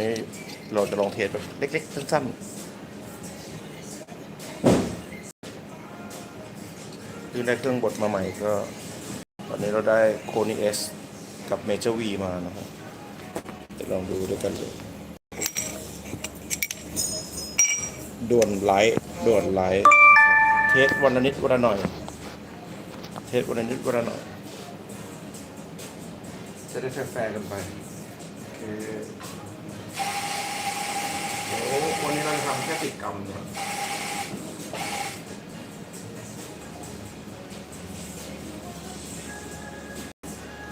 นี้เราจะลองเทสแบบเล็กๆ สั้นๆคือได้เครื่องบดมาใหม่ก็ ตอนนี้เราได้โคนิเอสกับเมเจอร์วีมานะครับเดี๋ยวลองดูด้วยกันเลยด่วนไลท์ด่วนไลท์เทสวันละนิดวันละหน่อย เทสวันละนิดวันละหน่อย จะได้แฟร์กันไปโอ เคเดี๋ยววันนี้เราจะทำแค่ติดกรัมเนี่ย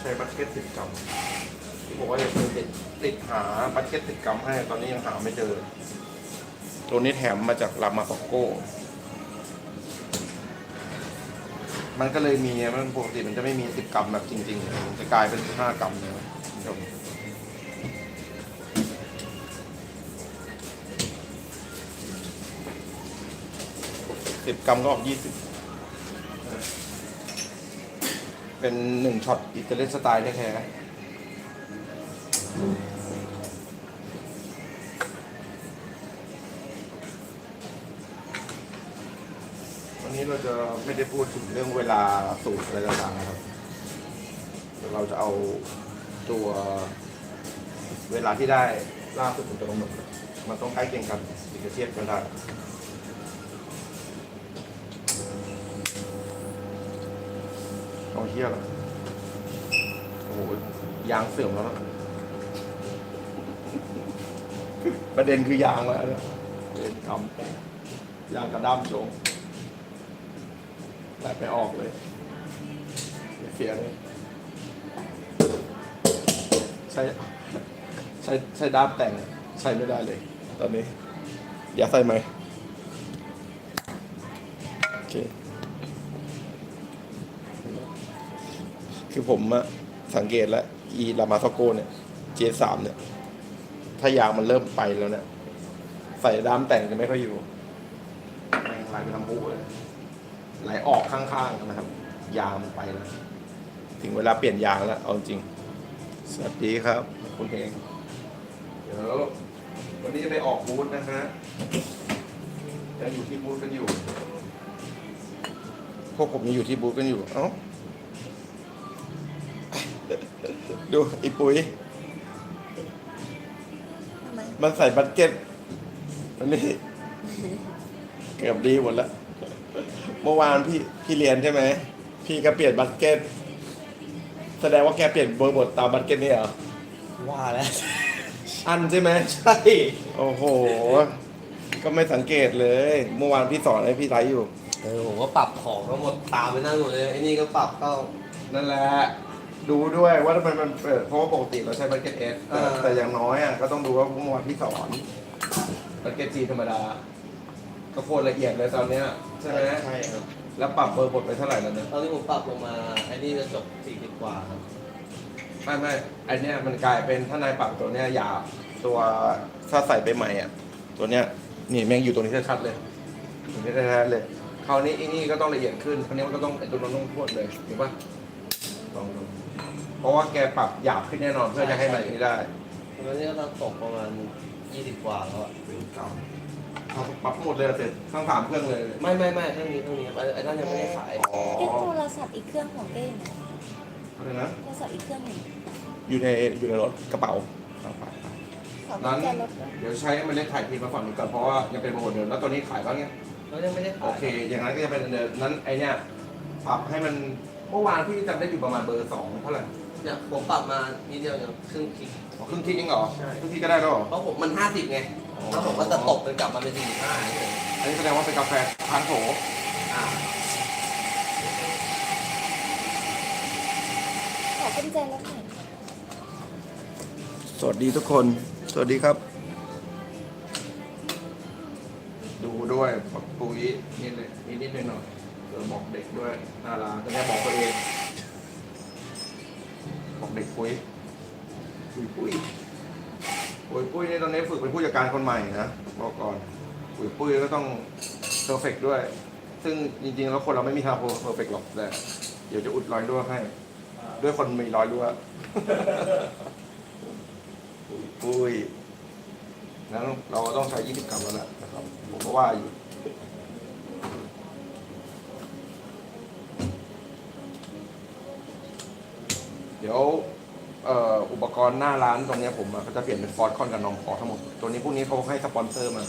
ใช้บัตเก็ตติดกรัมที่บอกว่าจะติดติดหาบัตเก็ตติดกรัมให้ตอนนี้ยังหาไม่เจอ ตัวนี้แถมมาจากลามาฟอกโก้ มันก็เลยมีมันปกติมันจะไม่มีสิบกรัมแบบจริงๆ มันจะกลายเป็นห้ากรัมเลย สิบกรัมก็ออกยี่สิบเป็นหนึ่งช็อตอิตาเลียนสไตล์แท้ๆวันนี้เราจะไม่ได้พูดถึงเรื่องเวลาสูตรอะไรต่างๆนะครับ เราจะเอาตัวเวลาที่ได้ล่าสุดมันจะกำหนดมันต้องใกล้เคียงกันถึงจะเทียบกันได้ เอาเที่ยหรอโอ้โหยางเสื่อมแล้วนะประเด็นคือยางแล้วเนี่ยประเด็นคำยางกระด้ามโจงแต่ไม่ออกเลย เสียเลยใช้ใช้ใช้ด้ามแต่งใช้ไม่ได้เลย ตอนนี้ อย่าใส่ไหมโอเค คือผมอะสังเกตแล้วอีลามาซโกเนี่ย J3 เนี่ย ถ้ายางมันเริ่มไปแล้วเนี่ย ใส่ด้ามแต่งจะไม่ค่อยอยู่แม่งไหลไปทำบูเลยไหลออกข้างๆนะครับ ยางมันไปแล้ว ถึงเวลาเปลี่ยนยางแล้ว เอาจริง สวัสดีครับ คุณเองเดี๋ยววันนี้จะไปออกบูธนะฮะยังอยู่ที่บูธกันอยู่ พวกผมยังอยู่ที่บูธกันอยู่ เอ้า ดูไอ้ปุ๋ย ทำไมมันใส่บัตเก็ตมันนี่เกือบดีหมดแล้ว เมื่อวานพี่พี่เรียนใช่ไหม พี่ก็เปลี่ยนบัตเก็ต แสดงว่าแกเปลี่ยนเบอร์บทตามบัตเก็ตนี่เหรอ ว่าแล้ว อันใช่ไหม ใช่ โอ้โห ก็ไม่สังเกตเลย เมื่อวานพี่สอนให้พี่ไลฟ์อยู่ เออผมก็ปรับของทั้งหมดตามไปนั่นหมดเลยไอ้นี่ก็ปรับเข้านั่นแหละ ดูด้วยว่าทำไมมันเปิดเพราะว่าปกติเราใช้บัตเก็ตเอสแต่อ่าแต่อย่างน้อยอะก็ต้องดูว่าเมื่อวานพี่สอนบัตเก็ตจีธรรมดา ก็โคตรละเอียดเลยตอนเนี้ยใช่ไหมใช่ครับแล้วปรับเบอร์บทไปเท่าไหร่แล้วเนี่ยตอนที่ผมปรับลงมาไอ้นี่จะจบ40กว่าครับไม่ไม่อันเนี้ยมันกลายเป็นถ้านายปรับตัวเนี้ยหยาบตัวถ้าใส่ไปใหม่อะ ตัวเนี้ยนี่แม่งอยู่ตรงนี้ชัดๆเลยตรงนี้แท้ๆเลยคราวนี้ไอ้นี่ก็ต้องละเอียดขึ้นคราวนี้มันก็ต้องไอ้ตัวนั้นต้องพวดเลยเห็นปะลองดูเพ ราะว่าแกปรับหยาบขึ้นแน่นอนเพื่อจะให้มันอย่างนี้ได้ตอนนี้ก็ตกประมาณ20กว่าแล้วอะเอาปรับหมดเลยเสร็จทั้งสามเครื่องเลยไม่ไม่ไม่เครื่องนี้เครื่องนี้ไอ้ไอ้นั่นยังไม่ได้ขายอ๋อเอ๊ะโทรศัพท์อีกเครื่องของเต้นอะไรนะโทรศัพท์อีกเครื่องหนึ่งอยู่ในอยู่ในรถกระเป๋าเอาไปขอกุนั้ญนแจรถด้วยเดี๋ยวใช้เมล็ดถ่ายทีมาฝั่งนี้ก่อนเพราะว่ายังเป็นโปรโมทเดิมแล้วตัวนี้ขายบ้างเนี่ย เรายังไม่ได้โอขายเค อย่างนั้นก็จะเป็นเดิมนั้นไอเนี้ยปรับให้มันเมื่อวานพี่จำได้อยู่ประมาณเบอร์สองเท่าไหร่ เนี่ยผมปรับมานิดเดียวอย่างครึ่งคลิก อ๋อครึ่งทีเองเหรอใช่ ครึ่งทีก็ได้แล้วเหรอ เพราะผมมัน50ไง แล้วผมก็จะตกเป็นกลับมาเป็น45เฉยอันนี้แสดงว่าเป็นกาแฟทานโถอ่าขอกุญแจรถหน่อยสวัสดีทุกคน สวัสดีครับ ดูด้วยปักปุ๋ยนี่เลยนิดนิดหน่อยหน่อยๆเออบอกเด็กด้วยน่ารักแต่แค่บอกตัวเองบอก เด็กปุ้ยปุ้ยปุ้ยปุ้ยปุ้ยนี่ตอนนี้ฝึกเป็นผู้จัดการคนใหม่นะบอกก่อนปุ้ยปุ้ยก็ต้องเพอร์เฟกด้วย ซึ่งจริงๆแล้วคนเราไม่มีทางเพอร์เฟกหรอกแต่เดี๋ยวจะอุดรอยรั่วให้ ด้วยคนมีรอยรั่วปุ้ยปุ้ยงั้นเราต้องใช้ 20 กรัมแล้วแหละนะครับผมก็ว่าอยู่ ดี๋ยวอุปกรณ์หน้าร้านตรงนี้ผมก็จะเปลี่ยนเป็นฟอร์ดคอนกับนองคอทั้งหมด ตัวนี้พวกนี้เขาให้สปอนเซอร์มา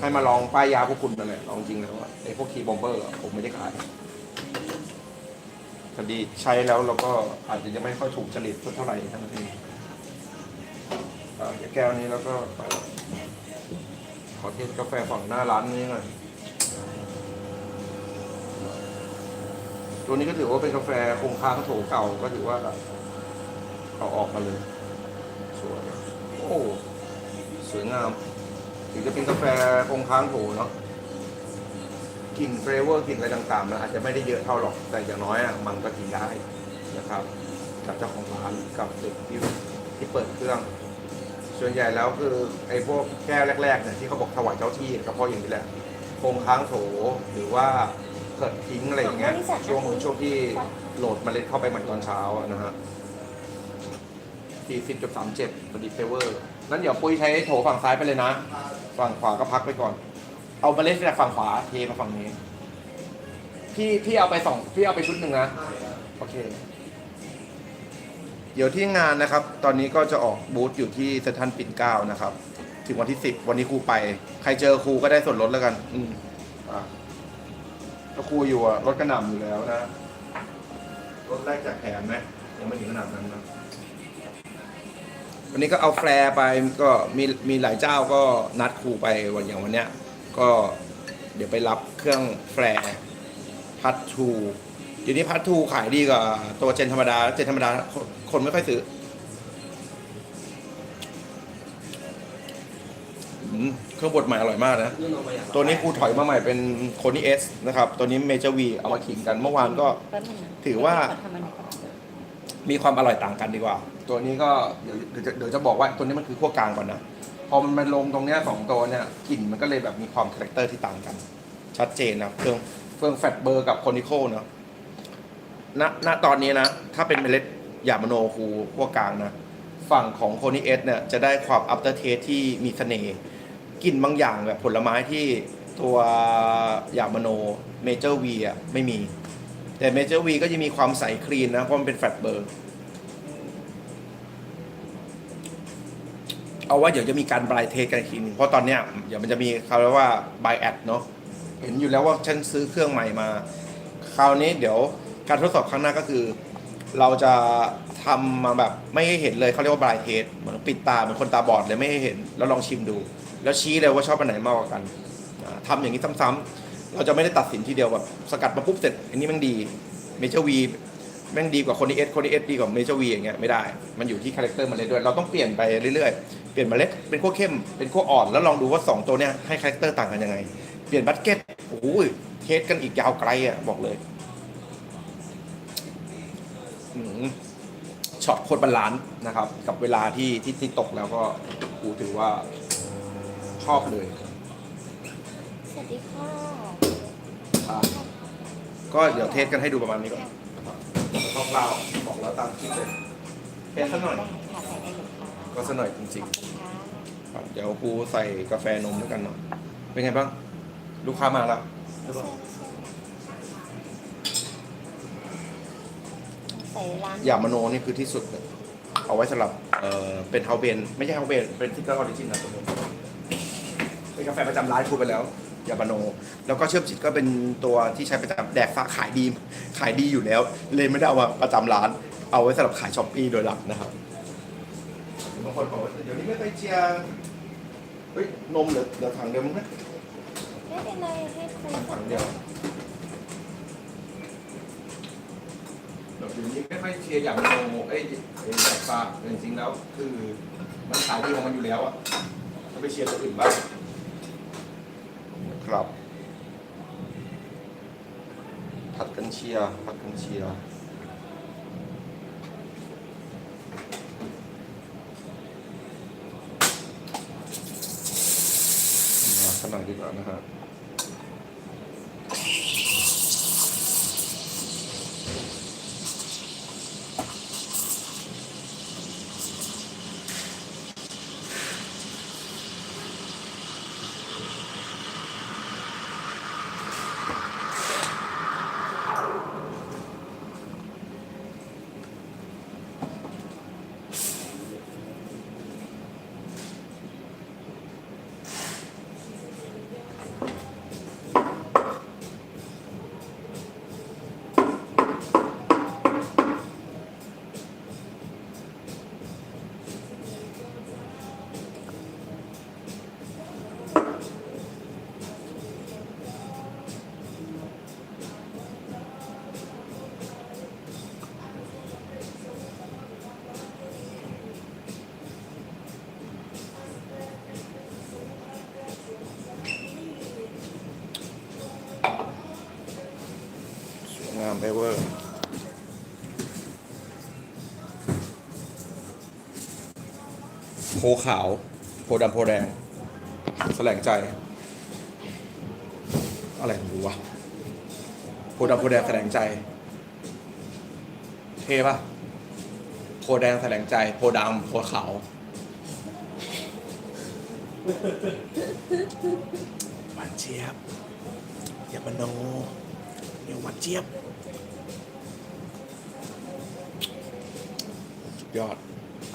ให้มาลองป้ายยาพวกคุณนั่นแหละลองจริงแล้วว่าไอ้พวกคีย์บอมเบอร์ผมไม่ได้ขายพอดีใช้แล้วเราก็อาจจะยังไม่ค่อยถูกจริตสักเท่าไหร่ทั้งนั้นเองอ่าเดี๋ยวแก้วนี้แล้วก็ขอเทสกาแฟฝั่งหน้าร้านนี้หน่อย ตัวนี้ก็ถือว่าเป็นกาแฟคงค้างโถเก่าก็ถือว่าเอาออกมาเลย สวย โอ้สวยงาม ถึงจะเป็นกาแฟคงค้างโถเนาะกลิ่นเฟรเวอร์กลิ่นอะไรต่างๆมันอาจจะไม่ได้เยอะเท่าหรอกแต่อย่างน้อยอะมันก็กินได้นะครับกับเจ้าของร้านกับเด็กที่ที่เปิดเครื่อง ส่วนใหญ่แล้วคือไอ้พวกแก้วแรกๆเนี่ยที่เขาบอกถวายเจ้าที่ก็เพราะอย่างนี้แหละคงค้างโถหรือว่า เกิดทิ้งอะไรอย่างเงี้ยช่วงช่วงที่โหลดเมล็ดเข้าไปเหมือนตอนเช้าอะนะฮะ40.37พอดีเฟเวอร์นั้นเดี๋ยวปุ้ยใช้โถฝั่งซ้ายไปเลยนะ ฝั่งขวาก็พักไปก่อน เอาเมล็ดจากฝั่งขวาเทมาฝั่งนี้ พี่พี่เอาไปสองพี่เอาไปชุดหนึ่งนะโอเค เดี๋ยวที่งานนะครับ ตอนนี้ก็จะออกบูธอยู่ที่เซนทรันปิ่นเกล้านะครับ ถึงวันที่สิบวันนี้ครูไป ใครเจอครูก็ได้ส่วนลดแล้วกัน อืมอะ ถ้าครูอยู่อะรถกระหน่ำอยู่แล้วนะ รถแรกจากแถมไหมยังไม่ถึงขนาดนั้นนะวันนี้ก็เอาแฟร์ไปก็มีมีหลายเจ้าก็นัดครูไปวันอย่างวันเนี้ย ก็เดี๋ยวไปรับเครื่องแฟร์พัททูเดี๋ยวนี้พัททูขายดีกว่าตัวเจนธรรมดา เจนธรรมดาคนคนไม่ค่อยซื้ออืม เครื่องบดใหม่อร่อยมากนะ ตัวนี้ครูถอยมาใหม่เป็นโคนี่เอสนะครับ ตัวนี้เมเจอร์วีเอามาขิงกันเมื่อวานก็ถือว่ามีความอร่อยต่างกันดีกว่า ตัวนี้ก็เดี๋ยวเดี๋ยวจะเดี๋ยวจะบอกว่าตัวนี้มันคือขั้วกลางก่อนนะ พอมันมาลงตรงเนี้ยสองตัวเนี่ยกลิ่นมันก็เลยแบบมีความคาแรคเตอร์ที่ต่างกัน ชัดเจนนะเครื่องเครื่องแฟตเบอร์กับโคนิโคเนาะณณตอนนี้นะ ถ้าเป็นเมล็ดยามโนคูขั้วกลางนะ ฝั่งของโคนิเอสเนี่ยจะได้ความอัปเตอร์เทสที่มีเสน่ห์ กลิ่นบางอย่างแบบผลไม้ที่ตัวยามโนเมเจอร์วีอะไม่มี แต่เมเจอร์วีก็จะมีความใสคลีนนะ เพราะมันเป็นแฟตเบอร์ เอาว่าเดี๋ยวจะมีการบายเทสกันอีกทีนึงเพราะตอนเนี้ยเดี๋ยวมันจะมีเขาเรียกว่าบายแอดเนาะเห็นอยู่แล้วว่าฉันซื้อเครื่องใหม่มา คราวนี้เดี๋ยวการทดสอบครั้งหน้าก็คือ เราจะทำมาแบบไม่ให้เห็นเลยเขาเรียกว่าบรายเทสเหมือนปิดตาเหมือนคนตาบอดเลยไม่ให้เห็น แล้วลองชิมดู แล้วชี้เลยว่าชอบอันไหนมากกว่ากันอ่าทำอย่างนี้ซ้ำๆเราจะไม่ได้ตัดสินทีเดียวแบบสกัดมาปุ๊บเสร็จ อันนี้แมันดีเมเจอร์วีแม่งดีกว่าคนนี้เอสคนนี้เอสดีกว่าเมเจอร์วีอย่างเงี้ยไม่ได้ มันอยู่ที่คาแรคเตอร์มันเลยด้วย เราต้องเปลี่ยนไปเรื่อยๆ เปลี่ยนเมล็ดเป็นขั้วเข้มเป็นขั้วอ่อนแล้วลองดูว่า2ตัวเนี้ยให้คาแรคเตอร์ต่างกันยังไง เปลี่ยนบัตเก็ตโอ้ยเทสกันอีกยาวไกลอะบอกเลย ช็อตโคตรบาลานซ์นะครับ กับเวลาที่ที่ที่ตกแล้วก็กูถือว่าชอบเลยสวัสดีค่ะอะก็เดี๋ยวเทสกันให้ดูประมาณนี้ก่อนนะครับคร่าวๆบอกแล้วตามคลิปเลยเทสสักหน่อยได้ค่ะใส่ได้เลยค่ะก็สักหน่อยจริงขอบคุณค่ะๆครับเดี๋ยวครูใส่กาแฟนมด้วยกันเนาะเป็นไงบ้าง ลูกค้ามาแล้วหรือเปล่ ใส่ร้านอย่ามโนนี่คือที่สุดเลยเอาไว้สำหรับเอ่อเป็นเฮาเบน ไม่ใช่เฮาเบน เป็นทิกเกอร์ออริจินนะตัวนี้เป็นกาแฟประจำร้านครูไปแล้วยามาโน แล้วก็เชื่อมจิตก็เป็นตัวที่ใช้ประจำแดกฟ้าขายดี ขายดีอยู่แล้ว เลยไม่ได้เอามาประจำร้าน เอาไว้สำหรับขายช้อปปี้โดยหลักนะครับบางคนบอกว่าเดี๋ยวนี้ไม่ไปเชียร์เฮ้ยนมเหลือเหลือถังเดียวมั้งนะไม่เป็นไรให้คุณถังเดียว แบบเดี๋ยวนี้ไม่ค่อยเชียร์อย่างโนเอ้ยเอ้ยแดกฟ้าแต่จริงๆแล้ว คือมันขายดีของมันอยู่แล้วอะต้องไปเชียร์ตัวอื่นบ้างครับ ผัดกันเชียร์ผัดกันเชียร์ขนาดดีกว่านะฮะ เวอร์โพขาว โพดำโพแดง แสลงใจ อะไรของกูวะโพดำโพแดงแสลงใจ เทปะโพแดงแสลงใจ โพดำโพขาว หวานเจี๊ยบอย่ามโน อย่าหวานเจี๊ยบสุดยอด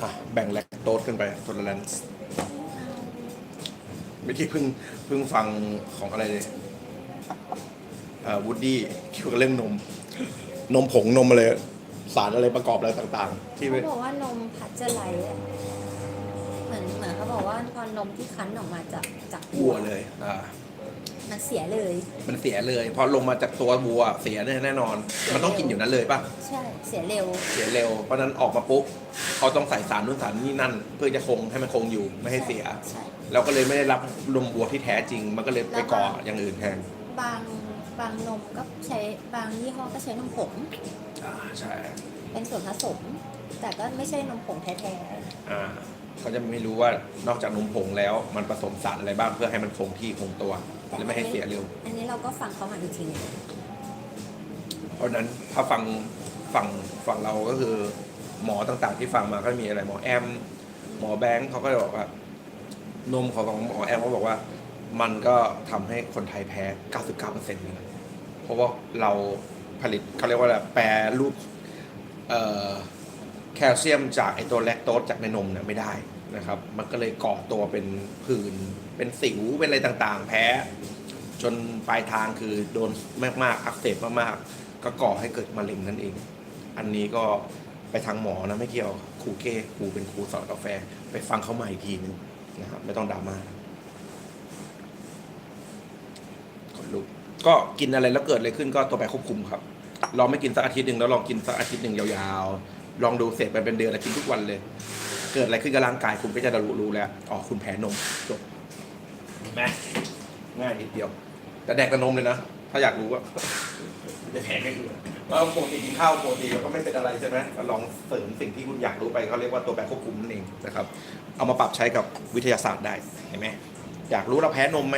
อะ แบ่งแลคโตสขึ้นไปโทเลรนซ์เมื่อกี้เพิ่งเพิ่งฟังของอะไรเลยอ่าวูดดี้เกี่ยวกับเรื่องนม นมผงนมอะไรสารอะไรประกอบอะไรต่างๆ ที่เขาบอกว่านมพัชไลท์อะเหมือนเหมือนเขาบอกว่าพอนมที่คั้นออกมาจากจากวัวเลย อ่า มันเสียเลย มันเสียเลย พอลงมาจากตัววัวเสียแน่นอน มันต้องกินอยู่นั้นเลยป่ะ ใช่ เสียเร็ว เสียเร็ว เพราะฉะนั้นออกมาปุ๊บเขาต้องใส่สารนู่นสารนี่นั่น เพื่อจะคงให้มันคงอยู่ไม่ให้เสีย ใช่ เราก็เลยไม่ได้รับนมวัวที่แท้จริง มันก็เลยไปก่ออย่างอื่นแทน บางบางนมก็ใช้บางยี่ห้อก็ใช้นมผงอ่าใช่ เป็นส่วนผสม แต่ก็ไม่ใช่นมผงแท้อ่า เขาจะไม่รู้ว่านอกจากนมผงแล้วมันผสมสารอะไรบ้างเพื่อให้มันคงที่คงตัวและไม่ให้เสียเร็วๆอันนี้เราก็ฟังเขามาอีกทีหนึงเพราะฉะนั้นถ้าฟังฝั่งฝั่งเราก็คือ หมอต่างๆที่ฟังมาก็มีอะไรหมอแอม หมอแบงค์เขาก็จะบอกว่านมของหมอแอมเขาบอกว่า มันก็ทำให้คนไทยแพ้ 99%เลยนะเพราะว่าเราผลิตเขาเรียกว่าอะไรแปรรูปเอ่อ แคลเซียมจากไอตัวแลคโตสจากในนมเนี่ยไม่ได้นะครับ มันก็เลยก่อตัวเป็นผื่น เป็นสิว เป็นอะไรต่างๆ แพ้ จนปลายทางคือโดนมากๆ อักเสบมากๆ ก็ก่อให้เกิดมะเร็งนั่นเอง อันนี้ก็ไปทางหมอนะไม่เกี่ยวครูเก้ครูเป็นครูสอนกาแฟ ไปฟังเขาใหม่อีกทีนึงนะครับไม่ต้องดราม่าคนลุกก็กินอะไรแล้วเกิดอะไรขึ้นก็ตัวไปควบคุมครับ ลองไม่กินสักอาทิตย์หนึ่งแล้วลองกินสักอาทิตย์หนึ่งยาวๆ ลองดูเสร็จไปเป็นเดือนแล้วกินทุกวันเลย เกิดอะไรขึ้นกับร่างกายคุณก็จะรู้รู้แล้วอ๋อคุณแพ้นมจบเห็นไหมง่ายนิดเดียว แต่แดกแต่นมเลยนะ ถ้าอยากรู้ว่าจะแพ้ไม่อื่นเราปกติกินข้าวปกติเราก็ไม่เป็นอะไรใช่ไหมก็ลองเสริมสิ่งที่คุณอยากรู้ไปเขาเรียกว่าตัวแปรควบคุมนั่นเองนะครับ เอามาปรับใช้กับวิทยาศาสตร์ได้เห็นไหมอยากรู้เราแพ้นมไหม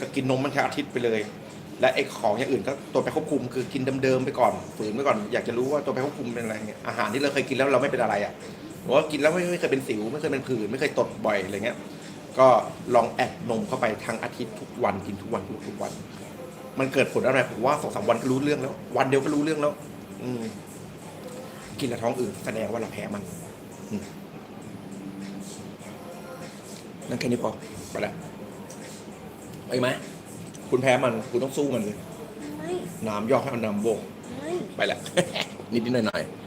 ก็กินนมมันแค่อาทิตย์ไปเลย และไอ้ของอย่างอื่นก็ตัวแปควบคุมคือกินเดิมๆไปก่อนฝืนไปก่อนอยากจะรู้ว่าตัวแปควบคุมเป็นอะไรเงี้ยอาหารที่เราเคยกินแล้วเราไม่เป็นอะไรอะหรือว่ากินแล้วไม่ไม่เคยเป็นสิวไม่เคยเป็นผื่นไม่เคยตดบ่อยอะไรเงี้ยก็ลองแอดนมเข้าไปทั้งอาทิตย์ทุกวันกินทุกวันทุกทุกวัน มันเกิดผลอะไรผมว่าสองสามวันก็รู้เรื่องแล้ว วันเดียวก็รู้เรื่องแล้ว อืมกินแล้วท้องอืดแสดงว่าเราแพ้มันนั่นแค่นี้พอไปแล้วไปไหม คุณแพ้มันคุณต้องสู้มันเลย ไม่น้ำย่อให้มันนำโบกไม่ ไปแล้วนิดนิดหน่อยหน่อยๆ